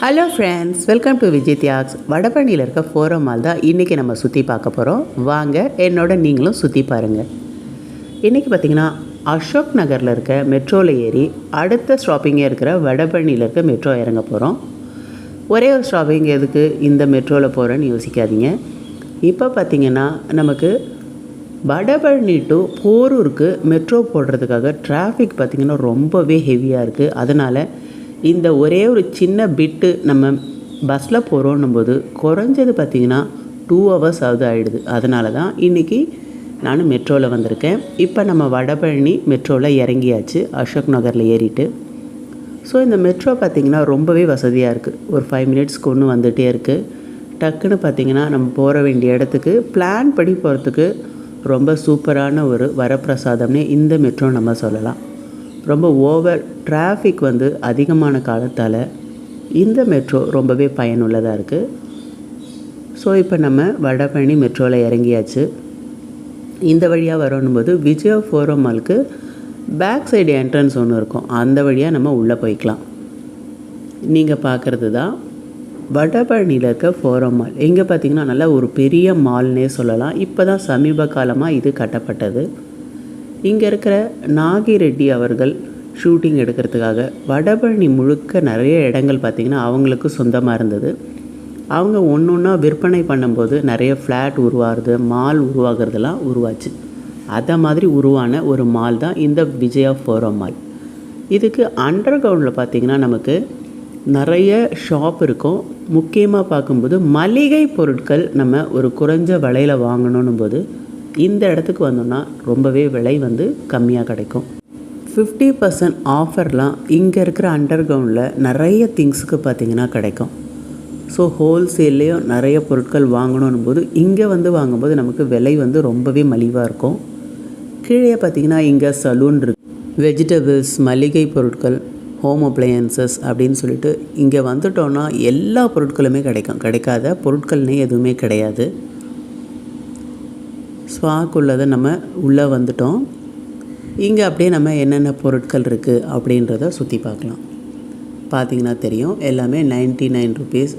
Hello friends welcome to Vijay தியாக்ஸ் வடபழனியில் இருக்க ஃபோரோ mall தான் இன்றைக்கி நம்ம சுற்றி பார்க்க போகிறோம் வாங்க என்னோட நீங்களும் சுற்றி பாருங்கள் இன்றைக்கி பார்த்தீங்கன்னா அசோக் நகரில் இருக்க மெட்ரோவில் ஏறி அடுத்த ஸ்டாப்பிங்கே இருக்கிற வடபழனியில் இருக்க மெட்ரோ இறங்க போகிறோம் ஒரே ஒரு ஸ்டாப்பிங் எதுக்கு இந்த மெட்ரோவில் போகிறேன்னு யோசிக்காதீங்க. இப்போ பார்த்தீங்கன்னா நமக்கு வடபழனி டு போரூருக்கு மெட்ரோ போடுறதுக்காக டிராஃபிக் பார்த்திங்கன்னா ரொம்பவே ஹெவியாக இருக்குது அதனால் இந்த ஒரே ஒரு சின்ன பிட்டு நம்ம பஸ்ஸில் போகிறோன்னும் போது குறைஞ்சது பார்த்திங்கன்னா டூ ஹவர்ஸ் ஆகுது ஆகிடுது அதனால தான் இன்றைக்கி நான் மெட்ரோவில் வந்திருக்கேன். இப்போ நம்ம வடபழனி மெட்ரோவில் இறங்கியாச்சு. அசோக் நகரில் ஏறிட்டு. ஸோ இந்த மெட்ரோ பார்த்திங்கன்னா ரொம்பவே வசதியாக இருக்குது ஒரு ஃபைவ் மினிட்ஸ்க்கு ஒன்று வந்துகிட்டே இருக்குது டக்குன்னு பார்த்திங்கன்னா நம்ம போகிற வேண்டிய இடத்துக்கு பிளான் படி போகிறதுக்கு ரொம்ப சூப்பரான ஒரு வரப்பிரசாதம்னே இந்த மெட்ரோ நம்ம சொல்லலாம். ரொம்ப ஓவர் டிராஃபிக் வந்து அதிகமான காலத்தால் இந்த மெட்ரோ ரொம்பவே பயனுள்ளதாக இருக்குது ஸோ இப்போ நம்ம வடபழனி மெட்ரோவில் இறங்கியாச்சு. இந்த வழியாக வரணும் போது விஜய ஃபோரம் மாலுக்கு பேக் சைடு என்ட்ரன்ஸ் ஒன்று இருக்கும். அந்த வழியாக நம்ம உள்ளே போய்க்கலாம். நீங்கள் பார்க்குறது தான் வடபழனியில் இருக்க ஃபோரம் மால் இங்கே பார்த்தீங்கன்னா நல்லா ஒரு பெரிய மால்னே சொல்லலாம். இப்போ தான் சமீப காலமாக இது கட்டப்பட்டது. இங்கே இருக்கிற நாகி ரெட்டி அவர்கள் ஷூட்டிங் எடுக்கிறதுக்காக வடபழனி முழுக்க நிறைய இடங்கள் பார்த்திங்கன்னா அவங்களுக்கு சொந்தமாக இருந்தது. அவங்க ஒன்று ஒன்றா விற்பனை பண்ணும்போது நிறைய ஃப்ளாட் உருவாகிறது மால் உருவாகிறதுலாம் உருவாச்சு. அதை மாதிரி உருவான ஒரு மால் தான் இந்த விஜயா ஃபோரோ மால் இதுக்கு அண்டர் கிரவுண்டில் பார்த்திங்கன்னா நமக்கு நிறைய ஷாப் இருக்கும். முக்கியமாக பார்க்கும்போது மளிகை பொருட்கள் நம்ம ஒரு குறைஞ்ச விலையில் வாங்கணும் போது இந்த இடத்துக்கு வந்தோம்னா ரொம்பவே விலை வந்து கம்மியாக கிடைக்கும். ஃபிஃப்டி பர்சன்ட் ஆஃபர்லாம் இங்கே இருக்கிற அண்டர் கிரவுண்டில் நிறைய திங்ஸுக்கு பார்த்திங்கன்னா கிடைக்கும். ஸோ ஹோல்சேல்லையும் நிறைய பொருட்கள் வாங்கணும் போது இங்கே வந்து வாங்கும்போது நமக்கு விலை வந்து ரொம்பவே மலிவாக இருக்கும். கீழே பார்த்திங்கன்னா இங்கே சலூன் இருக்கு. வெஜிடபிள்ஸ் மளிகை பொருட்கள் ஹோம் அப்ளையன்சஸ் அப்படின்னு சொல்லிட்டு இங்கே வந்துட்டோன்னா எல்லா பொருட்களுமே கிடைக்கும். கிடைக்காத பொருட்கள்னே எதுவுமே கிடையாது. ஸ்வாக்குள்ளதை நம்ம உள்ளே வந்துட்டோம். இங்கே அப்படியே நம்ம என்னென்ன பொருட்கள் இருக்குது அப்படின்றத சுற்றி பார்க்கலாம். பார்த்தீங்கன்னா தெரியும். எல்லாமே ninety nine rupees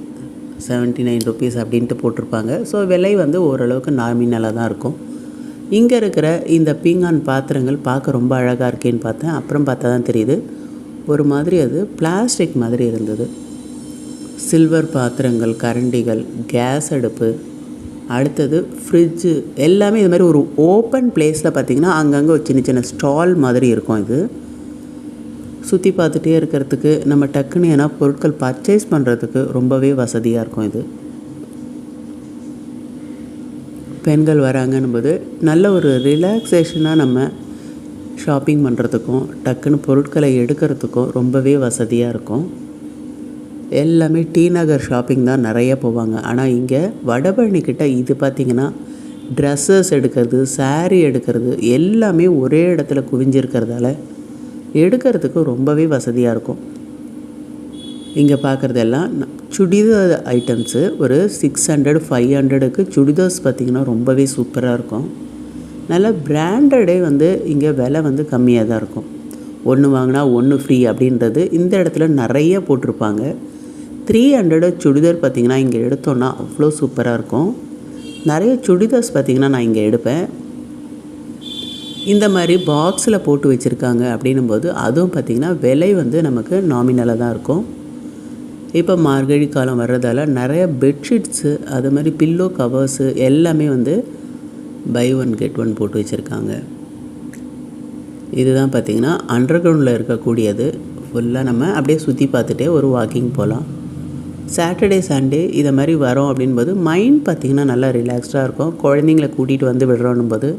seventy nine rupees அப்படின்ட்டு போட்டிருப்பாங்க. ஸோ விலை வந்து ஓரளவுக்கு நார்மினலாக தான் இருக்கும். இங்கே இருக்கிற இந்த பீங்கான் பாத்திரங்கள் பார்க்க ரொம்ப அழகாக இருக்கேன்னு பார்த்தேன். அப்புறம் பார்த்தா தான் தெரியுது. ஒரு மாதிரி அது பிளாஸ்டிக் மாதிரி இருந்தது. சில்வர் பாத்திரங்கள் கரண்டிகள் கேஸ் அடுப்பு அடுத்தது ஃப்ரிட்ஜு எல்லாமே இது மாதிரி ஒரு ஓப்பன் பிளேஸில் பார்த்திங்கன்னா அங்கங்கே ஒரு சின்ன சின்ன ஸ்டால் மாதிரி இருக்கும் இது. சுற்றி பார்த்துட்டே இருக்கிறதுக்கு நம்ம டக்குன்னு ஏன்னா பொருட்கள் பர்ச்சேஸ் பண்ணுறதுக்கு ரொம்பவே வசதியாக இருக்கும் இது. பெண்கள் வராங்கன்னும் போது நல்ல ஒரு ரிலாக்ஸேஷனாக நம்ம ஷாப்பிங் பண்ணுறதுக்கும் டக்குன்னு பொருட்களை எடுக்கிறதுக்கும் ரொம்பவே வசதியாக இருக்கும். எல்லாமே டி நகர் ஷாப்பிங் தான் நிறைய போவாங்க. ஆனால் இங்கே வடபழனிக்கிட்ட இது பார்த்திங்கன்னா ட்ரெஸ்ஸஸ் எடுக்கிறது சாரீ எடுக்கிறது எல்லாமே ஒரே இடத்துல குவிஞ்சிருக்கிறதால எடுக்கிறதுக்கு ரொம்பவே வசதியாக இருக்கும். இங்கே பார்க்குறதெல்லாம் சுடிதார் ஐட்டம்ஸு ஒரு சிக்ஸ் ஹண்ட்ரட் ஃபைவ் ஹண்ட்ரடுக்கு சுடிதார்ஸ் பார்த்திங்கன்னா ரொம்பவே சூப்பராக இருக்கும். நல்ல பிராண்டடே வந்து இங்கே விலை வந்து கம்மியாக தான் இருக்கும். ஒன்று வாங்கினா ஒன்று ஃப்ரீ அப்படின்றது இந்த இடத்துல நிறைய போட்டிருப்பாங்க. த்ரீ ஹண்ட்ரடு சுடிதார் பார்த்திங்கன்னா இங்கே எடுத்தோன்னா அவ்வளோ சூப்பராக இருக்கும். நிறைய சுடிதார்ஸ் பார்த்திங்கன்னா நான் இங்கே எடுப்பேன். இந்த மாதிரி பாக்ஸில் போட்டு வச்சுருக்காங்க அப்படின்னும் போது அதுவும் பார்த்திங்கன்னா விலை வந்து நமக்கு நாமினலாக தான் இருக்கும். இப்போ மார்கழி காலம் வர்றதால நிறைய பெட்ஷீட்ஸு அது மாதிரி பில்லோ கவர்ஸு எல்லாமே வந்து பை ஒன் கெட் ஒன் போட்டு வச்சுருக்காங்க. இதுதான் பார்த்திங்கன்னா அண்டர் கிரவுண்டில் இருக்கக்கூடியது. ஃபுல்லாக நம்ம அப்படியே சுற்றி பார்த்துட்டே ஒரு வாக்கிங் போகலாம். சாட்டர்டே சண்டே இதை மாதிரி வரோம் அப்படின்போது மைண்ட் பார்த்திங்கன்னா நல்லா ரிலாக்ஸ்டாக இருக்கும். குழந்தைங்கள கூட்டிகிட்டு வந்து விடுறோன்னும் போது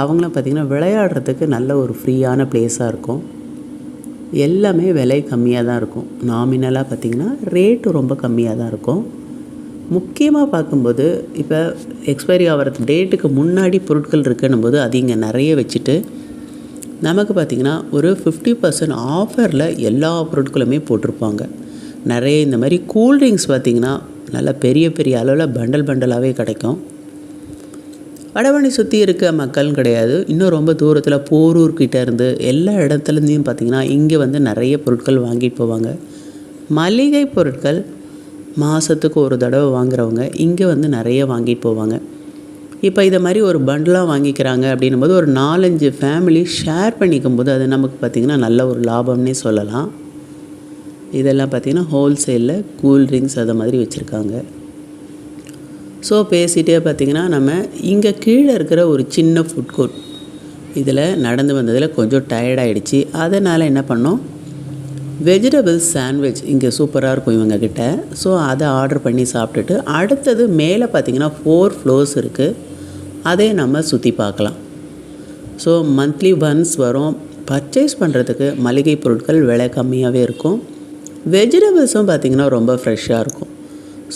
அவங்களும் பார்த்திங்கன்னா விளையாடுறதுக்கு நல்ல ஒரு ஃப்ரீயான பிளேஸாக இருக்கும். எல்லாமே விலை கம்மியாக தான் இருக்கும். நாமினலாக பார்த்திங்கன்னா ரேட்டு ரொம்ப கம்மியாக தான் இருக்கும். முக்கியமாக பார்க்கும்போது இப்போ எக்ஸ்பைரி ஆகிறது டேட்டுக்கு முன்னாடி பொருட்கள் இருக்குன்னும் போது அது இங்கே நிறைய வச்சுட்டு நமக்கு பார்த்திங்கன்னா ஒரு ஃபிஃப்டி பர்சன்ட் ஆஃபரில் எல்லா பொருட்களுமே போட்டிருப்பாங்க. நிறைய இந்த மாதிரி கூல்ட்ரிங்க்ஸ் பார்த்திங்கன்னா நல்லா பெரிய பெரிய அளவில் பண்டல் பண்டலாகவே கிடைக்கும். வடபழனி சுற்றி இருக்க மக்கள் கிடையாது. இன்னும் ரொம்ப தூரத்தில் போரூர்கிட்ட இருந்து எல்லா இடத்துலேருந்தையும் பார்த்திங்கன்னா இங்கே வந்து நிறைய பொருட்கள் வாங்கிட்டு போவாங்க. மளிகை பொருட்கள் மாதத்துக்கு ஒரு தடவை வாங்குறவங்க இங்கே வந்து நிறைய வாங்கிட்டு போவாங்க. இப்போ இதை மாதிரி ஒரு பண்டலாக வாங்கிக்கிறாங்க அப்படின்னும் போது ஒரு நாலஞ்சு ஃபேமிலி ஷேர் பண்ணிக்கும் போது அது நமக்கு பார்த்திங்கன்னா நல்ல ஒரு லாபம்னே சொல்லலாம். இதெல்லாம் பார்த்திங்கன்னா ஹோல்சேலில் கூல் ட்ரிங்க்ஸ் அதை மாதிரி வச்சுருக்காங்க. ஸோ பேசிகிட்டே பார்த்திங்கன்னா நம்ம இங்கே கீழே இருக்கிற ஒரு சின்ன ஃபுட் கோர்ட் இதில் நடந்து வந்ததில் கொஞ்சம் டயர்டாயிடுச்சு அதனால் என்ன பண்ணோம்? வெஜிடபிள் சாண்ட்விச் இங்கே சூப்பராக இருக்கும் இவங்கக்கிட்ட ஸோ அதை ஆர்டர் பண்ணி சாப்பிட்டுட்டு அடுத்தது மேலே பார்த்திங்கன்னா ஃபோர் ஃப்ளோர்ஸ் இருக்குது அதே நம்ம சுற்றி பார்க்கலாம். ஸோ மந்த்லி ஒன்ஸ் வரும். பர்ச்சேஸ் பண்ணுறதுக்கு மளிகை பொருட்கள் விலை கம்மியாகவே இருக்கும். வெஜிடபிள்ஸும் பார்த்திங்கன்னா ரொம்ப ஃப்ரெஷ்ஷாக இருக்கும்.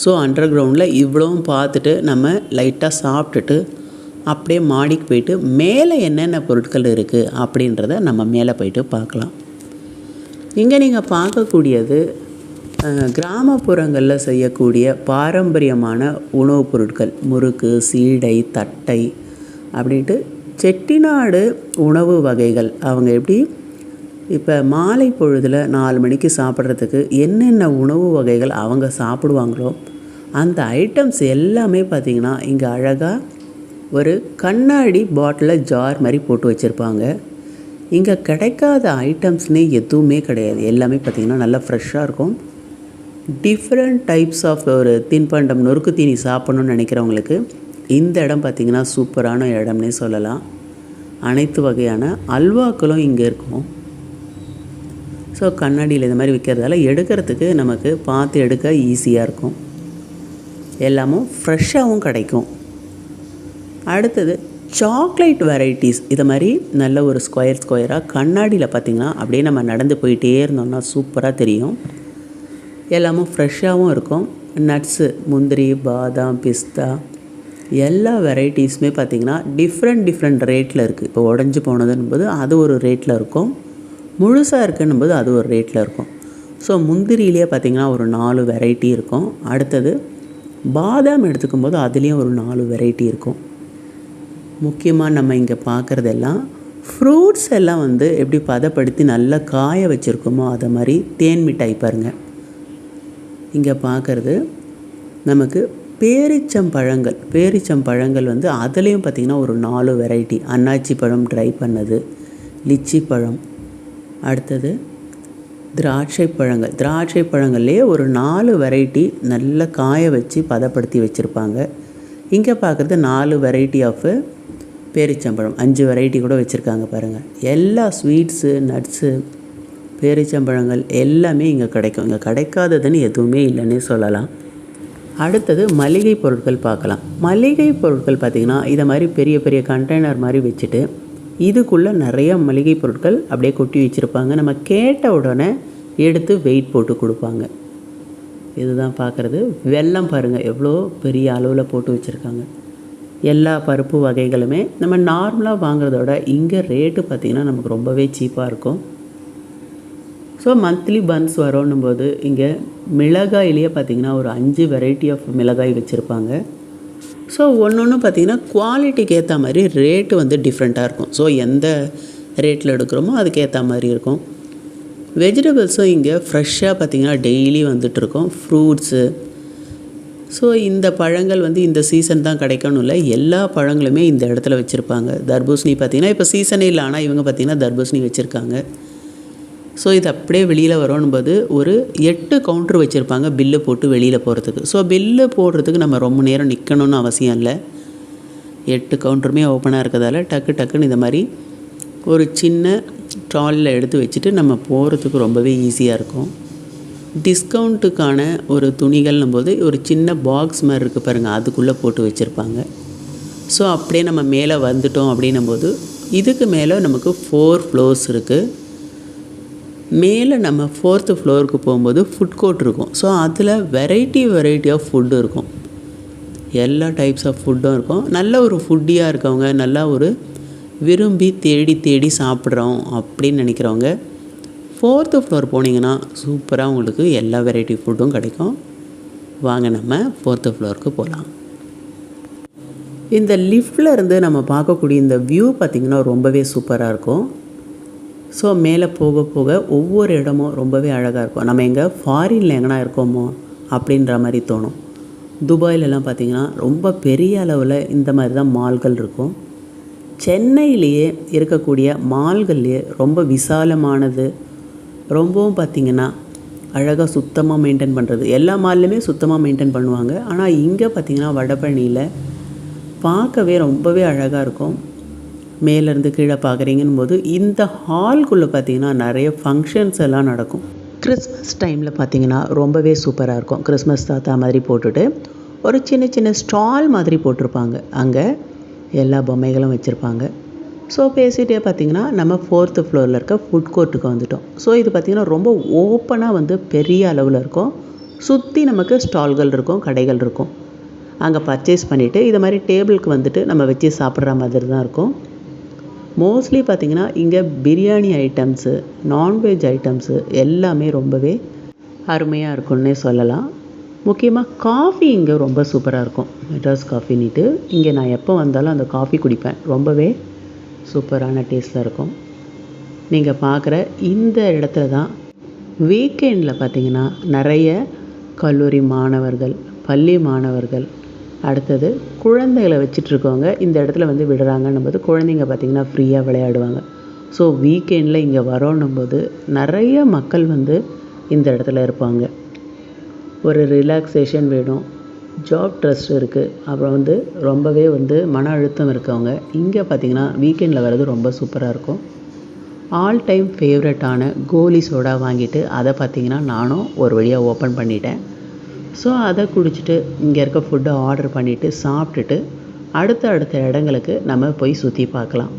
ஸோ அண்டர் கிரவுண்டில் இவ்வளோவும் பார்த்துட்டு நம்ம லைட்டாக சாப்பிட்டுட்டு அப்படியே மாடிக்கு போயிட்டு மேலே என்னென்ன பொருட்கள் இருக்குது அப்படின்றத நம்ம மேலே போயிட்டு பார்க்கலாம். இங்கே நீங்கள் பார்க்கக்கூடியது கிராமப்புறங்களில் செய்யக்கூடிய பாரம்பரியமான உணவுப் பொருட்கள் முறுக்கு சீடை தட்டை அப்படின்ட்டு செட்டிநாடு உணவு வகைகள். அவங்க எப்படி? இப்போ மாலை பொழுதில் நாலு மணிக்கு சாப்பிட்றதுக்கு என்னென்ன உணவு வகைகள் அவங்க சாப்பிடுவாங்களோ அந்த ஐட்டம்ஸ் எல்லாமே பார்த்திங்கன்னா இங்கே அழகாக ஒரு கண்ணாடி பாட்டிலில் ஜார் மாதிரி போட்டு வச்சுருப்பாங்க. இங்கே கிடைக்காத ஐட்டம்ஸ்னே எதுவுமே கிடையாது. எல்லாமே பார்த்திங்கன்னா நல்லா ஃப்ரெஷ்ஷாக இருக்கும். டிஃப்ரெண்ட் டைப்ஸ் ஆஃப் ஒரு தின்பண்டம் நொறுக்கு தீனி சாப்பிட்ணுன்னு நினைக்கிறவங்களுக்கு இந்த இடம் பார்த்திங்கன்னா சூப்பரான இடம்னே சொல்லலாம். அனைத்து வகையான அல்வாக்களும் இங்கே இருக்கும். ஸோ கண்ணாடியில் இந்த மாதிரி விற்கிறதால எடுக்கிறதுக்கு நமக்கு பார்த்து எடுக்க ஈஸியாக இருக்கும். எல்லாமும் ஃப்ரெஷ்ஷாகவும் கிடைக்கும். அடுத்தது சாக்லேட் வெரைட்டிஸ் இதை மாதிரி நல்ல ஒரு ஸ்கொயர் ஸ்கொயராக கண்ணாடியில் பார்த்திங்கன்னா அப்படியே நம்ம நடந்து போயிட்டே இருந்தோம்னா சூப்பராக தெரியும். எல்லாமும் ஃப்ரெஷ்ஷாகவும் இருக்கும். நட்ஸு முந்திரி பாதாம் பிஸ்தா எல்லா வெரைட்டிஸுமே பார்த்திங்கன்னா டிஃப்ரெண்ட் டிஃப்ரெண்ட் ரேட்டில் இருக்குது இப்போ உடஞ்சி போனதுன்னும்போது அது ஒரு ரேட்டில் இருக்கும். முழுசாக இருக்குன்னும்போது அது ஒரு ரேட்டில் இருக்கும். ஸோ முந்திரியிலே பார்த்திங்கன்னா ஒரு நாலு வெரைட்டி இருக்கும். அடுத்தது பாதாம் எடுத்துக்கும் போது அதுலேயும் ஒரு நாலு வெரைட்டி இருக்கும். முக்கியமாக நம்ம இங்கே பார்க்குறதெல்லாம் ஃப்ரூட்ஸ் எல்லாம் வந்து எப்படி பதப்படுத்தி நல்லா காய வச்சுருக்கோமோ அதை மாதிரி தேன் மிட்டாய் பாருங்கள் இங்கே பார்க்குறது நமக்கு பேரிச்சம் பழங்கள். பேரிச்சம் பழங்கள் வந்து அதுலேயும் பார்த்திங்கன்னா ஒரு நாலு வெரைட்டி அன்னாச்சி பழம் ட்ரை பண்ணது லிச்சி பழம் அடுத்தது திராட்சை பழங்கள். திராட்சை பழங்கள்லேயே ஒரு நாலு வெரைட்டி நல்ல காய வச்சு பதப்படுத்தி வச்சுருப்பாங்க. இங்கே பார்க்குறது நாலு வெரைட்டி ஆஃப் பேரிச்சம்பழம். அஞ்சு வெரைட்டி கூட வச்சுருக்காங்க பாருங்கள் எல்லா ஸ்வீட்ஸு நட்ஸு பேரிச்சம்பழங்கள் எல்லாமே இங்கே கிடைக்கும். இங்கே கிடைக்காததுன்னு எதுவுமே இல்லைன்னே சொல்லலாம். அடுத்தது மளிகை பொருட்கள் பார்க்கலாம். மளிகை பொருட்கள் பார்த்திங்கன்னா இதை மாதிரி பெரிய பெரிய கண்டெய்னர் மாதிரி வச்சுட்டு இதுக்குள்ளே நிறையா மளிகை பொருட்கள் அப்படியே கொட்டி வச்சுருப்பாங்க. நம்ம கேட்ட உடனே எடுத்து வெயிட் போட்டு கொடுப்பாங்க. இதுதான் பார்க்குறது. வெள்ளம் பாருங்கள் எவ்வளோ பெரிய அளவில் போட்டு வச்சுருக்காங்க. எல்லா பருப்பு வகைகளுமே நம்ம நார்மலாக வாங்குறதோட இங்கே ரேட்டு பார்த்திங்கன்னா நமக்கு ரொம்பவே சீப்பாக இருக்கும். ஸோ மந்த்லி பன்ஸ் வரோன்னும் போது இங்கே மிளகாயிலேயே பார்த்திங்கன்னா ஒரு அஞ்சு வெரைட்டி ஆஃப் மிளகாய் வச்சுருப்பாங்க. ஸோ ஒன்று ஒன்று பார்த்திங்கன்னா குவாலிட்டிக்கு ஏற்ற மாதிரி ரேட்டு வந்து டிஃப்ரெண்ட்டாக இருக்கும். ஸோ எந்த ரேட்டில் எடுக்கிறோமோ அதுக்கேற்ற மாதிரி இருக்கும். வெஜிடபிள்ஸும் இங்கே ஃப்ரெஷ்ஷாக பார்த்திங்கன்னா டெய்லி வந்துட்டுருக்கோம் ஃப்ரூட்ஸு ஸோ இந்த பழங்கள் வந்து இந்த சீசன் தான் கிடைக்கணும் இல்லை எல்லா பழங்களுமே இந்த இடத்துல வச்சுருப்பாங்க. தர்பூசணி பார்த்திங்கன்னா இப்போ சீசனே இல்லை ஆனால் இவங்க பார்த்திங்கன்னா தர்பூசணி வச்சுருக்காங்க. ஸோ இது அப்படியே வெளியில் வரும்போது ஒரு எட்டு கவுண்ட்ரு வச்சுருப்பாங்க பில்லு போட்டு வெளியில் போகிறதுக்கு ஸோ பில்லு போடுறதுக்கு நம்ம ரொம்ப நேரம் நிற்கணும்னு அவசியம் இல்லை. எட்டு கவுண்டருமே ஓப்பனாக இருக்கிறதால டக்கு டக்குன்னு இந்த மாதிரி ஒரு சின்ன ட்ராலில் எடுத்து வச்சுட்டு நம்ம போகிறதுக்கு ரொம்பவே ஈஸியாக இருக்கும். டிஸ்கவுண்ட்டுக்கான ஒரு துணிகள்னும் போது ஒரு சின்ன பாக்ஸ் மாதிரி இருக்குது பாருங்கள் அதுக்குள்ளே போட்டு வச்சுருப்பாங்க. ஸோ அப்படியே நம்ம மேலே வந்துட்டோம் அப்படின்னும் போது இதுக்கு மேலே நமக்கு ஃபோர் ஃப்ளோர்ஸ் இருக்குது மேலே நம்ம ஃபோர்த்து ஃப்ளோருக்கு போகும்போது ஃபுட் கோர்ட் இருக்கும். ஸோ அதில் வெரைட்டி வெரைட்டி ஆஃப் ஃபுட்டு இருக்கும். எல்லா டைப்ஸ் ஆஃப் ஃபுட்டும் இருக்கும். நல்ல ஒரு ஃபுட்டியாக இருக்கவங்க நல்லா ஒரு விரும்பி தேடி தேடி சாப்பிட்றோம் அப்படின்னு நினைக்கிறவங்க ஃபோர்த்து ஃப்ளோர் போனீங்கன்னா சூப்பராக உங்களுக்கு எல்லா வெரைட்டி ஃபுட்டும் கிடைக்கும். வாங்க நம்ம ஃபோர்த்து ஃப்ளோருக்கு போகலாம் இந்த லிஃப்டில் இருந்து நம்ம பார்க்கக்கூடிய இந்த வியூ பார்த்திங்கன்னா ரொம்பவே சூப்பராக இருக்கும். ஸோ மேலே போக போக ஒவ்வொரு இடமும் ரொம்பவே அழகாக இருக்கும். நம்ம எங்கே ஃபாரினில் எங்கன்னா இருக்கோமோ அப்படின்ற மாதிரி தோணும். துபாயிலெலாம் பார்த்திங்கன்னா ரொம்ப பெரிய அளவில் இந்த மாதிரி தான் மால்கள் இருக்கும். சென்னையிலேயே இருக்கக்கூடிய மால்கள்லேயே ரொம்ப விசாலமானது. ரொம்பவும் பார்த்திங்கன்னா அழகாக சுத்தமாக மெயின்டைன் பண்ணுறது எல்லா மால்லையுமே சுத்தமாக மெயின்டைன் பண்ணுவாங்க. ஆனால் இங்கே பார்த்திங்கன்னா வடபழனியில் பார்க்கவே ரொம்பவே அழகாக இருக்கும். மேலேருந்து கீழே பார்க்குறீங்கன்னு போது இந்த ஹால்குள்ளே பார்த்தீங்கன்னா நிறைய ஃபங்க்ஷன்ஸ் எல்லாம் நடக்கும். கிறிஸ்மஸ் டைமில் பார்த்தீங்கன்னா ரொம்பவே சூப்பராக இருக்கும். கிறிஸ்மஸ் தாத்தா மாதிரி போட்டுட்டு ஒரு சின்ன சின்ன ஸ்டால் மாதிரி போட்டிருப்பாங்க. அங்கே எல்லா பொம்மைகளும் வச்சுருப்பாங்க. ஸோ பேசிகிட்டே பார்த்தீங்கன்னா நம்ம ஃபோர்த்து ஃப்ளோரில் இருக்க ஃபுட் கோர்ட்டுக்கு வந்துட்டோம். ஸோ இது பார்த்திங்கன்னா ரொம்ப ஓப்பனாக வந்து பெரிய அளவில் இருக்கும். சுற்றி நமக்கு ஸ்டால்கள் இருக்கும் கடைகள் இருக்கும். அங்கே பர்ச்சேஸ் பண்ணிவிட்டு இது மாதிரி டேபிளுக்கு வந்துட்டு நம்ம வச்சு சாப்பிட்ற மாதிரி தான் இருக்கும். மோஸ்ட்லி பார்த்திங்கன்னா இங்கே பிரியாணி ஐட்டம்ஸு நான்வெஜ் ஐட்டம்ஸு எல்லாமே ரொம்பவே அருமையாக இருக்கும்னே சொல்லலாம். முக்கியமாக காஃபி இங்கே ரொம்ப சூப்பராக இருக்கும். மெட்ராஸ் காஃபின்னுட்டு இங்கே நான் எப்போ வந்தாலும் அந்த காஃபி குடிப்பேன். ரொம்பவே சூப்பரான டேஸ்ட்டில் இருக்கும். நீங்கள் பார்க்குற இந்த இடத்துல தான் வீக்கெண்டில் பார்த்தீங்கன்னா நிறைய கல்லூரி மாணவர்கள் பள்ளி மாணவர்கள் அடுத்தது குழந்தைகளை வச்சுட்டு இருக்கவங்க இந்த இடத்துல வந்து விடுறாங்கன்னும் போது குழந்தைங்க பார்த்திங்கன்னா ஃப்ரீயாக விளையாடுவாங்க. ஸோ வீக்கெண்டில் இங்கே வரோன்னும் போது நிறைய மக்கள் வந்து இந்த இடத்துல இருப்பாங்க. ஒரு ரிலாக்ஸேஷன் வேணும் ஜாப் ட்ரஸ்ட் இருக்குது அப்புறம் வந்து ரொம்பவே வந்து மன அழுத்தம் இருக்கவங்க. இங்கே பார்த்திங்கன்னா வீக்கெண்டில் வர்றது ரொம்ப சூப்பராக இருக்கும். ஆல் டைம் ஃபேவரட்டான கோலி சோடா வாங்கிட்டு அதை பார்த்திங்கன்னா நானும் ஒரு வழியாக ஓப்பன் பண்ணிட்டேன். ஸோ அதை குடிச்சிட்டு இங்கே இருக்க ஃபுட்டை ஆர்டர் பண்ணிவிட்டு சாப்பிட்டுட்டு அடுத்த அடுத்த இடங்களுக்கு நம்ம போய் சுற்றி பார்க்கலாம்.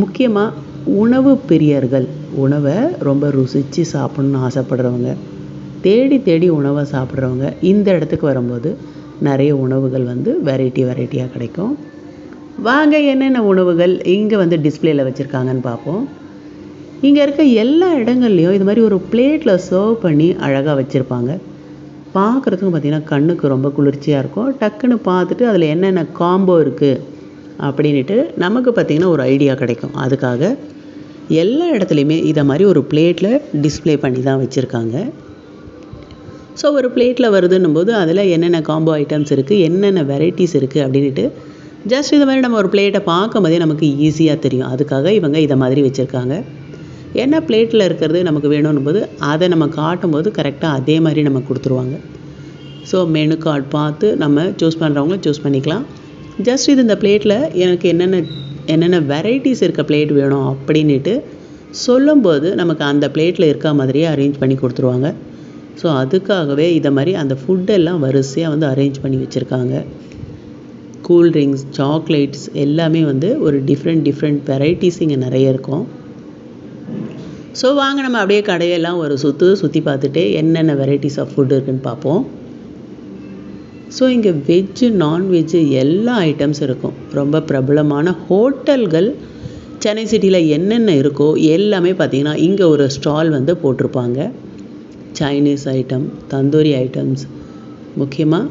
முக்கியமாக உணவு பிரியர்கள் உணவை ரொம்ப ருசித்து சாப்பிட்ணுன்னு ஆசைப்படுறவங்க தேடி தேடி உணவை சாப்பிட்றவங்க இந்த இடத்துக்கு வரும்போது நிறைய உணவுகள் வந்து வெரைட்டி வெரைட்டியாக கிடைக்கும். வாங்க என்னென்ன உணவுகள் இங்கே வந்து டிஸ்பிளேயில் வச்சுருக்காங்கன்னு பார்ப்போம். இங்கே இருக்க எல்லா இடங்கள்லையும் இது மாதிரி ஒரு பிளேட்டில் சர்வ் பண்ணி அழகாக வச்சுருப்பாங்க. பார்க்குறதுக்கும் பார்த்திங்கன்னா கண்ணுக்கு ரொம்ப குளிர்ச்சியாக இருக்கும். டக்குன்னு பார்த்துட்டு அதில் என்னென்ன காம்போ இருக்குது அப்படின்ட்டு நமக்கு பார்த்திங்கன்னா ஒரு ஐடியா கிடைக்கும். அதுக்காக எல்லா இடத்துலையுமே இதை மாதிரி ஒரு பிளேட்டில் டிஸ்பிளே பண்ணி தான் வச்சுருக்காங்க. ஸோ ஒரு பிளேட்டில் வருதுன்னும் போது அதில் என்னென்ன காம்போ ஐட்டம்ஸ் இருக்குது என்னென்ன வெரைட்டிஸ் இருக்குது அப்படின்ட்டு ஜஸ்ட் இது மாதிரி நம்ம ஒரு பிளேட்டை பார்க்கும்போதே நமக்கு ஈஸியாக தெரியும். அதுக்காக இவங்க இதை மாதிரி வச்சுருக்காங்க. என்ன பிளேட்டில் இருக்கிறது நமக்கு வேணும்னும் போது அதை நம்ம காட்டும்போது கரெக்டாக அதே மாதிரி நம்ம கொடுத்துருவாங்க. ஸோ மெனு கார்டு பார்த்து நம்ம சூஸ் பண்ணுறவங்களும் சூஸ் பண்ணிக்கலாம். ஜஸ்ட் இது இந்த பிளேட்டில் எனக்கு என்னென்ன என்னென்ன வெரைட்டிஸ் இருக்க பிளேட் வேணும் அப்படின்ட்டு சொல்லும்போது நமக்கு அந்த பிளேட்டில் இருக்க மாதிரியே அரேஞ்ச் பண்ணி கொடுத்துருவாங்க. ஸோ அதுக்காகவே இதை மாதிரி அந்த ஃபுட்டெல்லாம் வரிசையாக வந்து அரேஞ்ச் பண்ணி வச்சுருக்காங்க. கூல்ட்ரிங்க்ஸ் சாக்லேட்ஸ் எல்லாமே வந்து ஒரு டிஃப்ரெண்ட் டிஃப்ரெண்ட் வெரைட்டிஸ் இங்கே நிறைய இருக்கும். ஸோ வாங்க நம்ம அப்படியே கடையெல்லாம் ஒரு சுற்று சுற்றி பார்த்துட்டு என்னென்ன வெரைட்டிஸ் ஆஃப் ஃபுட் இருக்குன்னு பார்ப்போம். ஸோ இங்கே வெஜ்ஜு நான்வெஜ்ஜு எல்லா ஐட்டம்ஸ் இருக்கும். ரொம்ப பிரபலமான ஹோட்டல்கள் சென்னை சிட்டியில் என்னென்ன இருக்கோ எல்லாமே பார்த்திங்கன்னா இங்கே ஒரு ஸ்டால் வந்து போட்டிருப்பாங்க. சைனீஸ் ஐட்டம் தந்தூரி ஐட்டம்ஸ் முக்கியமாக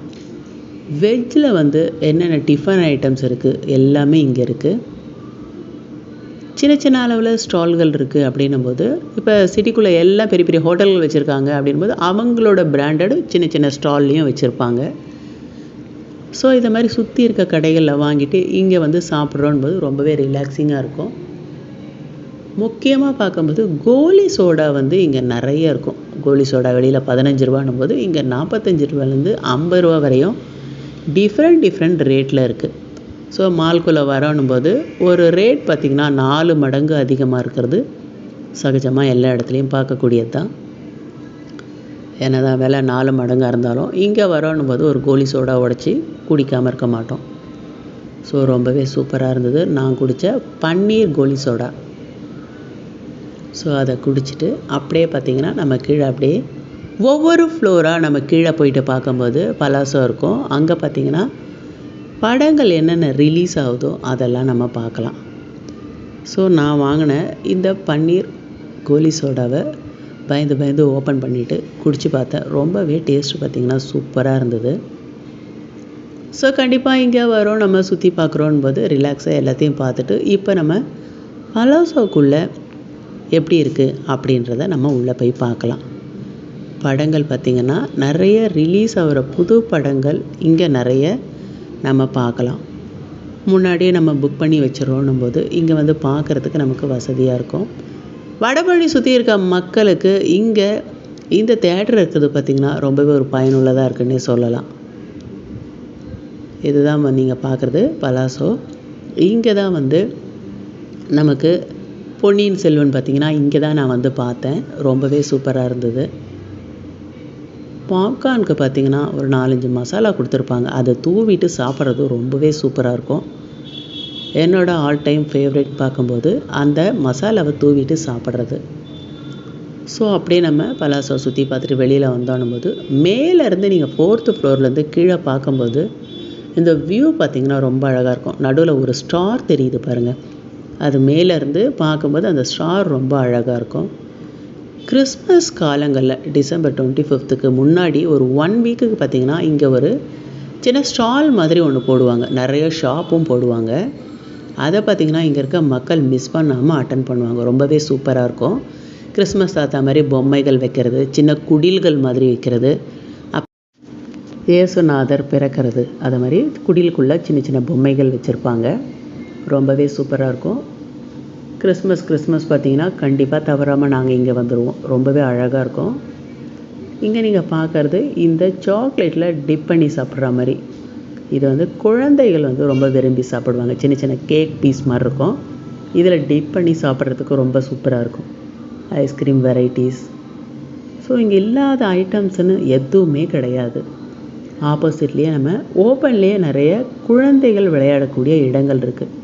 வெஜ்ஜில் வந்து என்னென்ன டிஃபன் ஐட்டம்ஸ் இருக்குது எல்லாமே இங்கே இருக்குது சின்ன சின்ன அளவில் ஸ்டால்கள் இருக்குது அப்படின்னும் போது இப்போ சிட்டிக்குள்ளே எல்லாம் பெரிய பெரிய ஹோட்டல்கள் வச்சுருக்காங்க அப்படின்போது அவங்களோட பிராண்டட் சின்ன சின்ன ஸ்டால்லையும் வச்சுருப்பாங்க. ஸோ இதை மாதிரி சுற்றி இருக்க கடைகளில் வாங்கிட்டு இங்கே வந்து சாப்பிட்றோன்னு போது ரொம்பவே ரிலாக்ஸிங்காக இருக்கும். முக்கியமாக பார்க்கும்போது கோலி சோடா வந்து இங்கே நிறைய இருக்கும். கோலி சோடா வெளியில் பதினஞ்சு ரூபான்னும் போது இங்கே நாற்பத்தஞ்சு ரூபாலேருந்து ஐம்பது ரூபா வரையும் டிஃப்ரெண்ட் டிஃப்ரெண்ட் ரேட்டில் இருக்குது ஸோ மால்குள்ளே வரணும் போது ஒரு ரேட் பார்த்திங்கன்னா நாலு மடங்கு அதிகமாக இருக்கிறது. சகஜமாக எல்லா இடத்துலையும் பார்க்கக்கூடியது தான் என்னதான் விலை நாலு மடங்காக இருந்தாலும் இங்கே வரணும் போது ஒரு கோலி சோடா உடச்சி குடிக்காமல் இருக்க மாட்டோம். ஸோ ரொம்பவே சூப்பராக இருந்தது. நான் குடித்த பன்னீர் கோலி சோடா. ஸோ அதை குடிச்சிட்டு அப்படியே பார்த்திங்கன்னா நம்ம கீழே அப்படியே ஒவ்வொரு ஃப்ளோராக நம்ம கீழே போயிட்டு பார்க்கும்போது பலாசம் இருக்கும். அங்கே பார்த்திங்கன்னா படங்கள் என்னென்ன ரிலீஸ் ஆகுதோ அதெல்லாம் நம்ம பார்க்கலாம். ஸோ நான் வாங்கின இந்த பன்னீர் கோலி சோடாவை பயந்து பயந்து ஓப்பன் பண்ணிவிட்டு குடித்து பார்த்தேன். ரொம்பவே டேஸ்ட் பார்த்திங்கன்னா சூப்பராக இருந்தது. ஸோ கண்டிப்பாக இங்கே வரோம் நம்ம சுற்றி பார்க்குறோன்னு போது ரிலாக்ஸாக எல்லாத்தையும் பார்த்துட்டு இப்போ நம்ம பலாசோக்குள்ளே எப்படி இருக்குது அப்படின்றத நம்ம உள்ளே போய் பார்க்கலாம். படங்கள் பார்த்திங்கன்னா நிறைய ரிலீஸ் ஆகிற புது படங்கள் இங்கே நிறைய நம்ம பார்க்கலாம். முன்னாடியே நம்ம புக் பண்ணி வச்சிடறோன்னும் போது இங்கே வந்து பார்க்குறதுக்கு நமக்கு வசதியாக இருக்கும். வடபழனி சுற்றி இருக்க மக்களுக்கு இங்கே இந்த தேட்டர் இருக்கிறது பார்த்திங்கன்னா ரொம்பவே ஒரு பயனுள்ளதாக இருக்குன்னே சொல்லலாம். இதுதான் நீங்கள் பார்க்குறது பலாசோ. இங்கே தான் வந்து நமக்கு பொன்னியின் செல்வன் பார்த்திங்கன்னா இங்கே தான் நான் வந்து பார்த்தேன். ரொம்பவே சூப்பராக இருந்தது. பாப்கார்னுக்கு பார்த்திங்கன்னா ஒரு நாலஞ்சு மசாலா கொடுத்துருப்பாங்க. அதை தூவிட்டு சாப்பிட்றது ரொம்பவே சூப்பராக இருக்கும். என்னோடய ஆல் டைம் ஃபேவரட் பார்க்கும்போது அந்த மசாலாவை தூவிட்டு சாப்பிட்றது. ஸோ அப்படியே நம்ம பலாசோ சுற்றி பார்த்துட்டு வெளியில் வந்தோன்னும் போது மேலேருந்து நீங்கள் ஃபோர்த்து ஃப்ளோர்லேருந்து கீழே பார்க்கும்போது இந்த வியூ பார்த்திங்கன்னா ரொம்ப அழகாக இருக்கும். நடுவில் ஒரு ஸ்டார் தெரியுது பாருங்கள் அது மேலேருந்து பார்க்கும்போது அந்த ஸ்டார் ரொம்ப அழகாக இருக்கும். கிறிஸ்மஸ் காலங்களில் டிசம்பர் டுவெண்ட்டி ஃபிஃப்த்துக்கு முன்னாடி ஒரு ஒன் வீக்குக்கு பார்த்திங்கன்னா இங்கே ஒரு சின்ன ஸ்டால் மாதிரி ஒன்று போடுவாங்க. நிறைய ஷாப்பும் போடுவாங்க. அதை பார்த்திங்கன்னா இங்கே இருக்க மக்கள் மிஸ் பண்ணாமல் அட்டன் பண்ணுவாங்க. ரொம்பவே சூப்பராக இருக்கும். கிறிஸ்மஸ் தாத்தா மாதிரி பொம்மைகள் வைக்கிறது சின்ன குடில்கள் மாதிரி வைக்கிறது. அப் இயேசுநாதர் பிறக்கிறது. அதை மாதிரி குடிலுக்குள்ளே சின்ன சின்ன பொம்மைகள் வச்சுருப்பாங்க. ரொம்பவே சூப்பராக இருக்கும். கிறிஸ்மஸ் கிறிஸ்மஸ் பார்த்தீங்கன்னா கண்டிப்பாக தவறாமல் நாங்கள் இங்கே வந்துடுவோம் ரொம்பவே அழகாக இருக்கும். இங்கே நீங்கள் பார்க்குறது இந்த சாக்லேட்டில் டிப் பண்ணி சாப்பிட்ற மாதிரி. இது வந்து குழந்தைகள் வந்து ரொம்ப விரும்பி சாப்பிடுவாங்க. சின்ன சின்ன கேக் பீஸ் மாதிரி இருக்கும். இதில் டிப் பண்ணி சாப்பிட்றதுக்கு ரொம்ப சூப்பராக இருக்கும். ஐஸ்கிரீம் வெரைட்டிஸ் ஸோ இங்கே இல்லாத ஐட்டம்ஸ்னு எதுவுமே கிடையாது. ஆப்போசிட்லேயே நம்ம ஓப்பன்லேயே நிறைய குழந்தைகள் விளையாடக்கூடிய இடங்கள் இருக்குது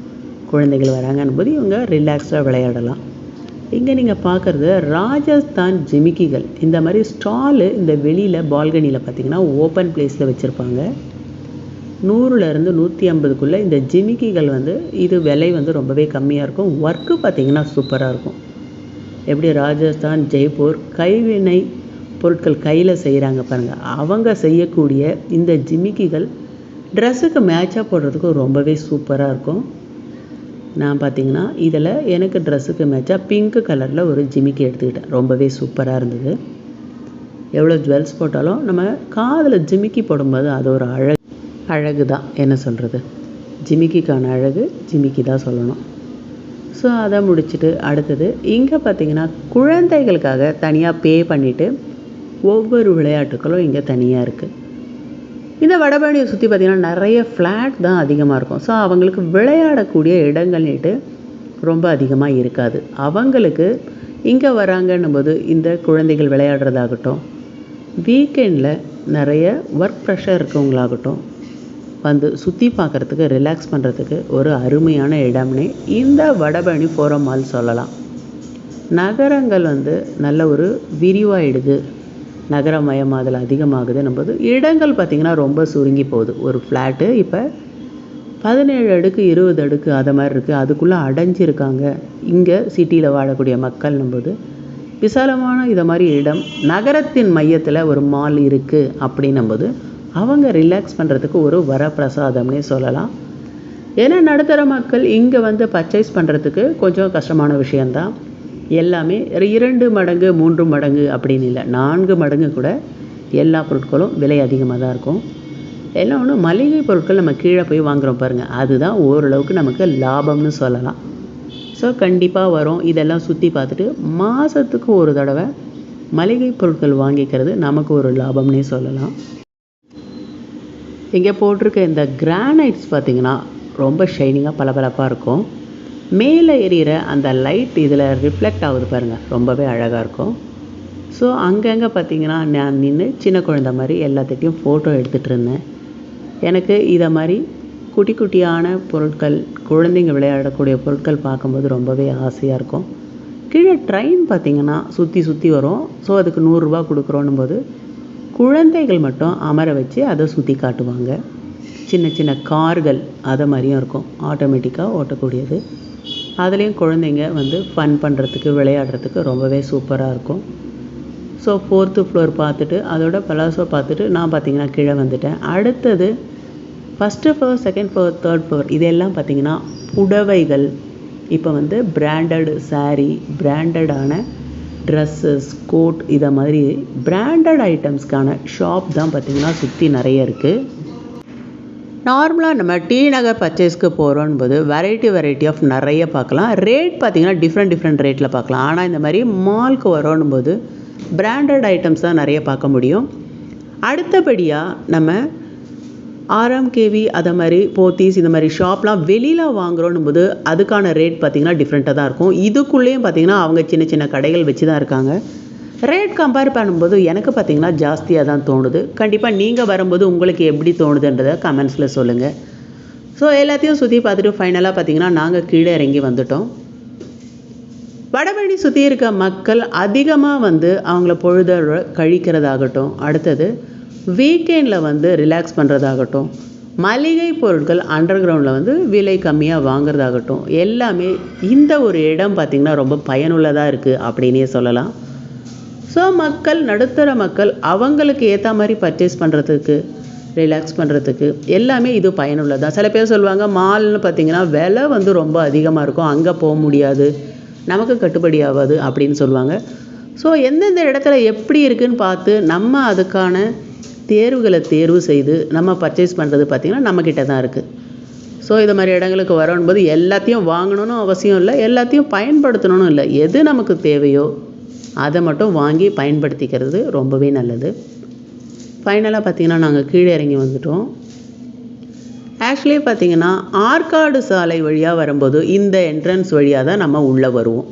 குழந்தைகள் வராங்கன்னும் போது இவங்க ரிலாக்ஸாக விளையாடலாம். இங்கே நீங்கள் பார்க்குறது ராஜஸ்தான் ஜிமிக்கிகள். இந்த மாதிரி ஸ்டாலு இந்த வெளியில் பால்கனியில் பார்த்தீங்கன்னா ஓப்பன் பிளேஸில் வச்சுருப்பாங்க. நூறுலேருந்து நூற்றி ஐம்பதுக்குள்ளே இந்த ஜிமிக்கிகள் வந்து இது விலை வந்து ரொம்பவே கம்மியாக இருக்கும். ஒர்க்கு பார்த்திங்கன்னா சூப்பராக இருக்கும். எப்படி ராஜஸ்தான் ஜெய்ப்பூர் கைவினை பொருட்கள் கையில் செய்கிறாங்க பாருங்கள் அவங்க செய்யக்கூடிய இந்த ஜிமிக்கிகள் ட்ரெஸ்ஸுக்கு மேட்சாக போடுறதுக்கு ரொம்பவே சூப்பராக இருக்கும். நான் பார்த்தீங்கன்னா இதில் எனக்கு ட்ரெஸ்ஸுக்கு மேட்சாக பிங்க் கலரில் ஒரு ஜிமிக்கி எடுத்துக்கிட்டேன். ரொம்பவே சூப்பராக இருந்தது. எவ்வளோ ஜுவல்ஸ் போட்டாலும் நம்ம காதில் ஜிமிக்கி போடும்போது அது ஒரு அழகு அழகு தான் என்ன சொல்கிறது ஜிமிக்கிக்கான அழகு ஜிமிக்கி தான் சொல்லணும். ஸோ அதை முடிச்சுட்டு அடுத்தது இங்கே பார்த்தீங்கன்னா குழந்தைகளுக்காக தனியாக பே பண்ணிவிட்டு ஒவ்வொரு விளையாட்டுகளும் இங்கே தனியாக இருக்குது இந்த வடபழனியை சுற்றி பார்த்திங்கன்னா நிறைய ஃப்ளாட் தான் அதிகமாக இருக்கும். ஸோ அவங்களுக்கு விளையாடக்கூடிய இடங்கள்னுட்டு ரொம்ப அதிகமாக இருக்காது. அவங்களுக்கு இங்கே வராங்கன்னும் போது இந்த குழந்தைகள் விளையாடுறதாகட்டும் வீக்கெண்டில் நிறைய ஒர்க் ப்ரெஷர் இருக்கவங்களாகட்டும் வந்து சுற்றி பார்க்குறதுக்கு ரிலாக்ஸ் பண்ணுறதுக்கு ஒரு அருமையான இடம்னே இந்த வடபழனி ஃபோரம் மால் சொல்லலாம். நகரங்கள் வந்து நல்ல ஒரு விரிவாயிடுது. நகரமயமாதல் அதிகமாகுதுன்னும் போது இடங்கள் பார்த்திங்கன்னா ரொம்ப சுருங்கி போகுது. ஒரு ஃப்ளாட்டு இப்போ பதினேழு அடுக்கு இருபது அடுக்கு அதை மாதிரி இருக்குது அதுக்குள்ளே அடைஞ்சிருக்காங்க. இங்கே சிட்டியில் வாழக்கூடிய மக்கள் நம்போது விசாலமான இதை மாதிரி இடம் நகரத்தின் மையத்தில் ஒரு மால் இருக்குது அப்படின்னும்போது அவங்க ரிலாக்ஸ் பண்ணுறதுக்கு ஒரு வரப்பிரசாதம்னே சொல்லலாம். ஏன்னா நடுத்தர மக்கள் இங்கே வந்து பர்ச்சேஸ் பண்ணுறதுக்கு கொஞ்சம் கஷ்டமான விஷயந்தான் எல்லாமே இரண்டு மடங்கு மூன்று மடங்கு அப்படின்னு இல்லை. நான்கு மடங்கு கூட எல்லா பொருட்களும் விலை அதிகமாக தான் இருக்கும். எல்லாம் ஒன்று மளிகை பொருட்கள் நம்ம கீழே போய் வாங்குகிறோம் பாருங்கள் அதுதான் ஓரளவுக்கு நமக்கு லாபம்னு சொல்லலாம். ஸோ கண்டிப்பாக வரும். இதெல்லாம் சுற்றி பார்த்துட்டு மாதத்துக்கு ஒரு தடவை மளிகை பொருட்கள் வாங்கிக்கிறது நமக்கு ஒரு லாபம்னே சொல்லலாம். இங்கே போட்டிருக்க இந்த கிரானைட்ஸ் பார்த்திங்கன்னா ரொம்ப ஷைனிங்காக பளபளப்பாக இருக்கும். மேலே எரியிற அந்த லைட் இதில் ரிஃப்ளெக்ட் ஆகுது பாருங்கள் ரொம்பவே அழகாக இருக்கும். ஸோ அங்கங்கே பார்த்தீங்கன்னா நான் நின்று சின்ன குழந்த மாதிரி எல்லாத்துட்டையும் ஃபோட்டோ எடுத்துகிட்டு இருந்தேன். எனக்கு இதை மாதிரி குட்டி குட்டியான பொருட்கள் குழந்தைங்க விளையாடக்கூடிய பொருட்கள் பார்க்கும்போது ரொம்பவே ஆசையாக இருக்கும். கீழே ட்ரெயின் பார்த்திங்கன்னா சுற்றி சுற்றி வரும். ஸோ அதுக்கு நூறுரூவா கொடுக்குறோன்னும் போது குழந்தைகள் மட்டும் அமர வச்சு அதை சுற்றி காட்டுவாங்க. சின்ன சின்ன கார்கள் அதை மாதிரியும் இருக்கும். ஆட்டோமேட்டிக்காக ஓட்டக்கூடியது. அதுலேயும் குழந்தைங்க வந்து ஃபன் பண்ணுறதுக்கு விளையாடுறதுக்கு ரொம்பவே சூப்பராக இருக்கும். ஸோ ஃபோர்த்து ஃப்ளோர் பார்த்துட்டு அதோட பலாசோ பார்த்துட்டு நான் பார்த்தீங்கன்னா கீழே வந்துட்டேன். அடுத்தது first floor second floor third floor இதெல்லாம் பார்த்தீங்கன்னா புடவைகள். இப்போ வந்து பிராண்டட் saree பிராண்டடான ட்ரெஸ்ஸஸ் கோட் இதை மாதிரி பிராண்டட் ஐட்டம்ஸ்க்கான ஷாப் தான் பார்த்திங்கன்னா சுற்றி நிறைய இருக்குது நார்மலாக நம்ம டி நகர் பர்ச்சேஸ்க்கு போகிறோம் போது வெரைட்டி வெரைட்டி ஆஃப் நிறைய பார்க்கலாம். ரேட் பார்த்திங்கன்னா டிஃப்ரெண்ட் டிஃப்ரெண்ட் ரேட்டில் பார்க்கலாம். ஆனால் இந்த மாதிரி மால்க்கு வரோன்னும் போது பிராண்டட் ஐட்டம்ஸ் தான் நிறைய பார்க்க முடியும். அடுத்தபடியாக நம்ம ஆர்எம்கேவி அதை மாதிரி போத்தீஸ் இந்த மாதிரி ஷாப்லாம் வெளியில் வாங்குறோன்னும் போது அதுக்கான ரேட் பார்த்திங்கன்னா டிஃப்ரெண்ட்டாக தான் இருக்கும். இதுக்குள்ளேயும் பார்த்திங்கன்னா அவங்க சின்ன சின்ன கடைகள் வச்சு தான் இருக்காங்க. ரேட் கம்பேர் பண்ணும்போது எனக்கு பார்த்திங்கன்னா ஜாஸ்தியாக தான் தோணுது. கண்டிப்பாக நீங்கள் வரும்போது உங்களுக்கு எப்படி தோணுதுன்றதை கமெண்ட்ஸில் சொல்லுங்கள் ஸோ எல்லாத்தையும் சுற்றி பார்த்துட்டு ஃபைனலாக பார்த்திங்கன்னா நாங்கள் கீழே இறங்கி வந்துட்டோம். வடபழனி சுற்றி இருக்க மக்கள் அதிகமாக வந்து அவங்கள பொழுத கழிக்கிறதாகட்டும் அடுத்தது வீக்கெண்டில் வந்து ரிலாக்ஸ் பண்ணுறதாகட்டும் மளிகை பொருட்கள் அண்டர் கிரவுண்டில் வந்து விலை கம்மியாக வாங்குறதாகட்டும் எல்லாமே இந்த ஒரு இடம் பார்த்திங்கன்னா ரொம்ப பயனுள்ளதாக இருக்குது அப்படின்னே சொல்லலாம். ஸோ மக்கள் நடுத்தர மக்கள் அவங்களுக்கு ஏற்ற மாதிரி பர்ச்சேஸ் பண்ணுறதுக்கு ரிலாக்ஸ் பண்ணுறதுக்கு எல்லாமே இது பயனுள்ளதாக சில பேர் சொல்லுவாங்க மால்னு பார்த்தீங்கன்னா விலை வந்து ரொம்ப அதிகமாக இருக்கும். அங்கே போக முடியாது. நமக்கு கட்டுப்படி ஆகாது அப்படின்னு சொல்லுவாங்க. ஸோ எந்தெந்த இடத்துல எப்படி இருக்குன்னு பார்த்து நம்ம அதுக்கான தேர்வுகளை தேர்வு செய்து நம்ம பர்ச்சேஸ் பண்ணுறது பார்த்திங்கன்னா நம்மக்கிட்ட தான் இருக்குது ஸோ இது மாதிரி இடங்களுக்கு வரும்போது எல்லாத்தையும் வாங்கணும்னு அவசியம் இல்லை. எல்லாத்தையும் பயன்படுத்தணும்னு இல்லை. எது நமக்கு தேவையோ அதை மட்டும் வாங்கி பயன்படுத்திக்கிறது ரொம்பவே நல்லது. ஃபைனலாக பார்த்திங்கன்னா நாங்கள் கீழே இறங்கி வந்துட்டோம். ஆக்சுவலி பார்த்திங்கன்னா ஆற்காடு சாலை வழியாக வரும்போது இந்த என்ட்ரன்ஸ் வழியாக தான் நம்ம உள்ளே வருவோம்.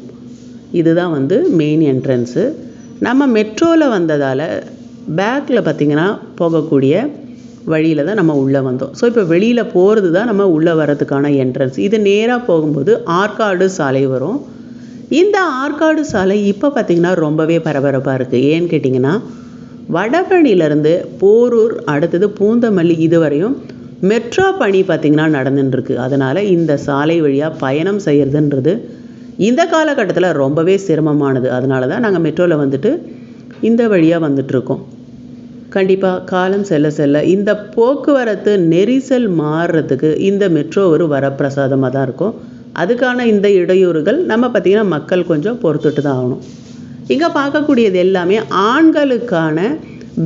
இதுதான் வந்து மெயின் என்ட்ரன்ஸு நம்ம மெட்ரோவில் வந்ததால் பேக்கில் பார்த்திங்கன்னா போகக்கூடிய வழியில் தான் நம்ம உள்ளே வந்தோம். ஸோ இப்போ வெளியில் போகிறது தான் நம்ம உள்ளே வர்றதுக்கான என்ட்ரன்ஸ் இது நேராக போகும்போது ஆற்காடு சாலை வரும். இந்த ஆற்காடு சாலை இப்போ பார்த்திங்கன்னா ரொம்பவே பரபரப்பாக இருக்குது ஏன்னு கேட்டிங்கன்னா வடபழனியிலேருந்து போரூர் அடுத்தது பூந்தமல்லி இதுவரையும் மெட்ரோ பணி பார்த்திங்கன்னா நடந்துட்டுருக்கு அதனால் இந்த சாலை வழியாக பயணம் செய்கிறதுன்றது இந்த காலகட்டத்தில் ரொம்பவே சிரமமானது. அதனால தான் நாங்கள் மெட்ரோவில் வந்துட்டு இந்த வழியாக வந்துட்ருக்கோம். கண்டிப்பாக காலம் செல்ல செல்ல இந்த போக்குவரத்து நெரிசல் மாறுறதுக்கு இந்த மெட்ரோ ஒரு வரப்பிரசாதமாக தான் இருக்கும். அதுக்கான இந்த இடையூறுகள் நம்ம பார்த்திங்கன்னா மக்கள் கொஞ்சம் பொறுத்துட்டு தான் ஆகணும். இங்கே பார்க்கக்கூடியது எல்லாமே ஆண்களுக்கான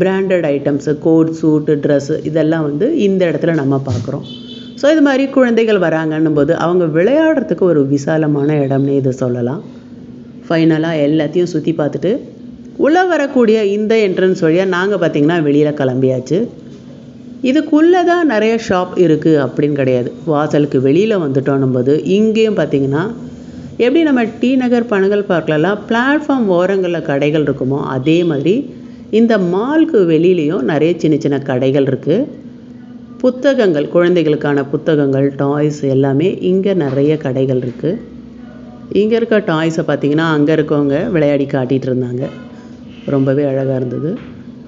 branded items coat suit dress இதெல்லாம் வந்து இந்த இடத்துல நம்ம பார்க்குறோம். ஸோ இது மாதிரி குழந்தைகள் வராங்கன்னும் போது அவங்க விளையாடுறதுக்கு ஒரு விசாலமான இடம்னு இதை சொல்லலாம். ஃபைனலாக எல்லாத்தையும் சுற்றி பார்த்துட்டு உள்ளே வரக்கூடிய இந்த என்ட்ரன்ஸ் வழியாக நாங்கள் பார்த்திங்கன்னா வெளியில் கிளம்பியாச்சு. இதுக்குள்ளே தான் நிறைய ஷாப் இருக்குது அப்படின்னு கிடையாது. வாசலுக்கு வெளியில் வந்துட்டோன்னும் போது இங்கேயும் பார்த்திங்கன்னா எப்படி நம்ம டி நகர் பனகல் பார்க்கலாம் பிளாட்ஃபார்ம் ஓரங்களில் கடைகள் இருக்குமோ அதே மாதிரி இந்த மால்க்கு வெளியிலையும் நிறைய சின்ன சின்ன கடைகள் இருக்குது புத்தகங்கள் குழந்தைகளுக்கான புத்தகங்கள் டாய்ஸ் எல்லாமே இங்கே நிறைய கடைகள் இருக்குது இங்கே இருக்க டாய்ஸை பார்த்திங்கன்னா அங்கே இருக்கவங்க விளையாடி காட்டிகிட்டு இருந்தாங்க. ரொம்பவே அழகாக இருந்தது.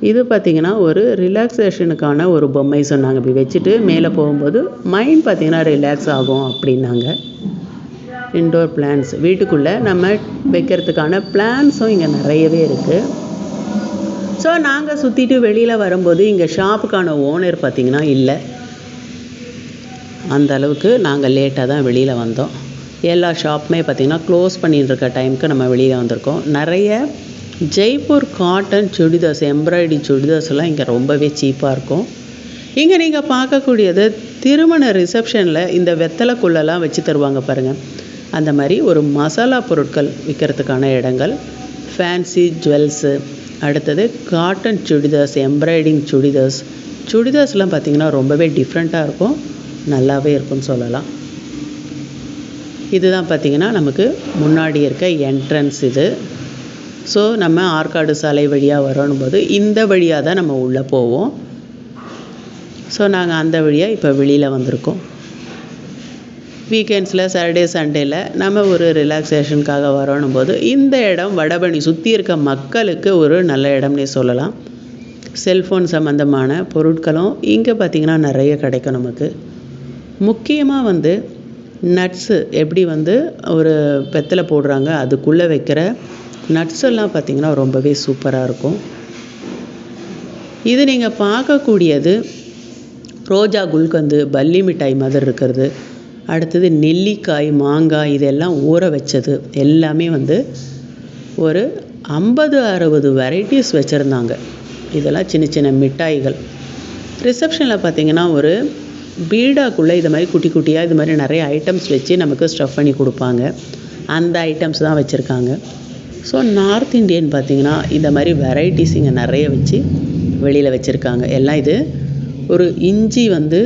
இது பார்த்திங்கன்னா ஒரு ரிலாக்ஸேஷனுக்கான ஒரு பொம்மை சொன்னாங்க. இப்படி வச்சுட்டு மேலே போகும்போது மைண்ட் பார்த்திங்கன்னா ரிலாக்ஸ் ஆகும் அப்படின்னாங்க. இன்டோர் பிளான்ஸ் வீட்டுக்குள்ளே நம்ம வைக்கிறதுக்கான பிளான்ஸும் இங்கே நிறையவே இருக்குது ஸோ நாங்கள் சுற்றிட்டு வெளியில் வரும்போது இங்கே ஷாப்புக்கான ஓனர் பார்த்திங்கன்னா இல்லை. அந்த அளவுக்கு நாங்கள் லேட்டாக தான் வெளியில் வந்தோம். எல்லா ஷாப்புமே பார்த்திங்கன்னா க்ளோஸ் பண்ணிட்டு இருக்க டைமுக்கு நம்ம வெளியில் வந்திருக்கோம். நிறைய ஜெய்ப்பூர் காட்டன் சுடிதார்ஸ் எம்ப்ராய்டி சுடிதார்ஸ் எல்லாம் இங்கே ரொம்பவே சீப்பாக இருக்கும். இங்கே நீங்கள் பார்க்கக்கூடியது திருமண ரிசப்ஷனில் இந்த வெத்தலைக்குள்ளெல்லாம் வச்சு தருவாங்க பாருங்கள் அந்த மாதிரி ஒரு மசாலா பொருட்கள் விற்கிறதுக்கான இடங்கள். ஃபேன்சி ஜுவல்ஸு அடுத்தது காட்டன் சுடிதார்ஸ் எம்ப்ராய்டிங் சுடிதார்ஸ் சுடிதார்ஸ்லாம் பார்த்திங்கன்னா ரொம்பவே டிஃப்ரெண்ட்டாக இருக்கும். நல்லாவே இருக்கும்னு சொல்லலாம். இதுதான் பார்த்திங்கன்னா நமக்கு முன்னாடி இருக்க என்ட்ரன்ஸ் இது. ஸோ நம்ம ஆற்காடு சாலை வழியாக வரணும் போது இந்த வழியாக தான் நம்ம உள்ளே போவோம். ஸோ நாங்கள் அந்த வழியாக இப்போ வெளியில் வந்திருக்கோம். வீக்கெண்ட்ஸில் சாட்டர்டே சண்டேயில் நம்ம ஒரு ரிலாக்ஸேஷனுக்காக வரணும் போது இந்த இடம் வடபணி சுற்றி இருக்க மக்களுக்கு ஒரு நல்ல இடம்னே சொல்லலாம். செல்ஃபோன் சம்மந்தமான பொருட்களும் இங்கே பார்த்திங்கன்னா நிறைய கிடைக்கும் நமக்கு. முக்கியமாக வந்து நட்ஸு எப்படி வந்து ஒரு பெத்தில் போடுறாங்க அதுக்குள்ளே வைக்கிற நட்ஸ் எல்லாம் பார்த்திங்கன்னா ரொம்பவே சூப்பராக இருக்கும். இது நீங்கள் பார்க்கக்கூடியது ரோஜா குல்கந்து பல்லி மிட்டாய் மாதிரி இருக்கிறது. அடுத்தது நெல்லிக்காய் மாங்காய் இதெல்லாம் ஊற வச்சது. எல்லாமே வந்து ஒரு ஐம்பது அறுபது வெரைட்டிஸ் வச்சுருந்தாங்க. இதெல்லாம் சின்ன சின்ன மிட்டாய்கள். ரிசப்ஷனில் பார்த்திங்கன்னா ஒரு பீடாக்குள்ளே இது மாதிரி குட்டி குட்டியாக இது மாதிரி நிறைய ஐட்டம்ஸ் வச்சு நமக்கு ஸ்டஃப் பண்ணி கொடுப்பாங்க. அந்த ஐட்டம்ஸ் தான் வச்சுருக்காங்க. ஸோ நார்த் இந்தியன் பார்த்திங்கன்னா இந்த மாதிரி வெரைட்டிஸ் இங்கே நிறைய வச்சு வெளியில் வச்சுருக்காங்க. எல்லாம் இது ஒரு இஞ்சி வந்து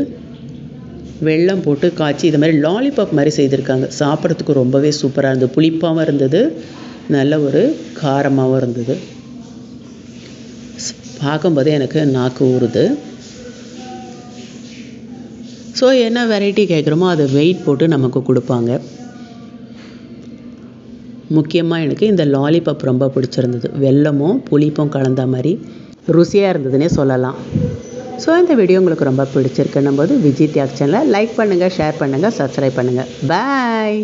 வெல்லம் போட்டு காய்ச்சி இது மாதிரி லாலிபாப் மாதிரி செய்திருக்காங்க. சாப்பிட்றதுக்கு ரொம்பவே சூப்பராக இருந்தது. புளிப்பாகவும் இருந்தது. நல்ல ஒரு காரமாகவும் இருந்தது. பார்க்கும்போதே எனக்கு நாக்கு ஊறுது. ஸோ என்ன வெரைட்டி கேட்குறோமோ அதை வெயிட் போட்டு நமக்கு கொடுப்பாங்க. முக்கியமாக எனக்கு இந்த லாலிபப் ரொம்ப பிடிச்சிருந்தது. வெல்லமும் புளிப்பும் கலந்த மாதிரி ருசியாக இருந்ததுன்னே சொல்லலாம். ஸோ இந்த வீடியோ உங்களுக்கு ரொம்ப பிடிச்சிருக்குன்னும் போது விஜய் தியாக் சேனலை லைக் பண்ணுங்கள் ஷேர் பண்ணுங்கள் சப்ஸ்கிரைப் பண்ணுங்கள் பாய்